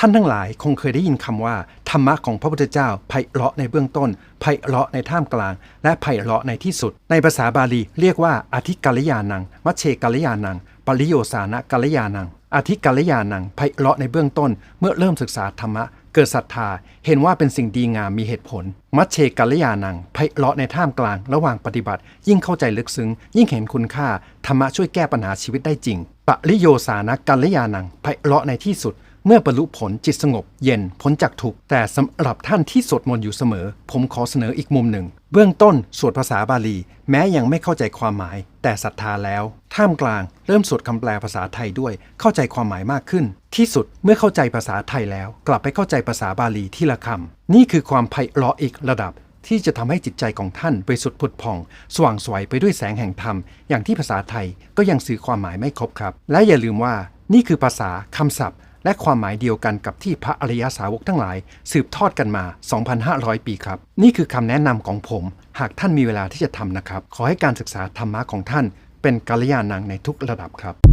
ท่านทั้งหลายคงเคยได้ยินคำว่า ธรรมะของพระพุทธเจ้าไพเราะในเบื้องต้นไพเราะในท่ามกลาง และไพเราะในที่สุด ในภาษาบาลีเรียกว่าอธิกัลยานัง มัชเชกัลยานัง ปริโยสานะกัลยานัง อธิกัลยานังไพเราะในเบื้องต้น เมื่อเริ่มศึกษาธรรมะเกิดศรัทธา เห็นว่าเป็นสิ่งดีงามมีเหตุผล มัชเชกัลยานังไพเราะในท่ามกลาง ระหว่างปฏิบัติ ยิ่งเข้าใจลึกซึ้ง ยิ่งเห็นคุณค่าธรรมะช่วยแก้ปัญหาชีวิตได้จริงปริโยสานะกัลยานังไพเราะในที่สุด เมื่อบรรลุผลจิตสงบเย็นพ้นจากทุกข์แต่สำหรับท่านที่สวดมนต์อยู่เสมอ ผมขอเสนออีกมุมหนึ่ง เบื้องต้นสวดภาษาบาลี แม้ยังไม่เข้าใจความหมาย แต่ศรัทธาแล้ว ท่ามกลางเริ่มสวดคำแปลภาษาไทยด้วย เข้าใจความหมายมากขึ้น ที่สุดเมื่อเข้าใจภาษาไทยแล้ว กลับไปเข้าใจภาษาบาลีที่ละคำนี่คือความไพเราะอีกระดับที่จะทำให้จิตใจของท่านบริสุทธิ์ผุดผ่อง สว่างสวยไปด้วยแสงแห่งธรรม อย่างที่ภาษาไทยก็ยังสื่อความหมายไม่ครบครับ และอย่าลืมว่านี่คือภาษาคำศัพท์ และความหมายเดียวกันกับที่พระอริยสาวกทั้งหลาย สืบทอดกันมา 2,500 ปีครับ นี่คือคำแนะนำของผม หากท่านมีเวลาที่จะทำนะครับ ขอให้การศึกษาธรรมะของท่าน เป็นกัลยาณังในทุกระดับครับ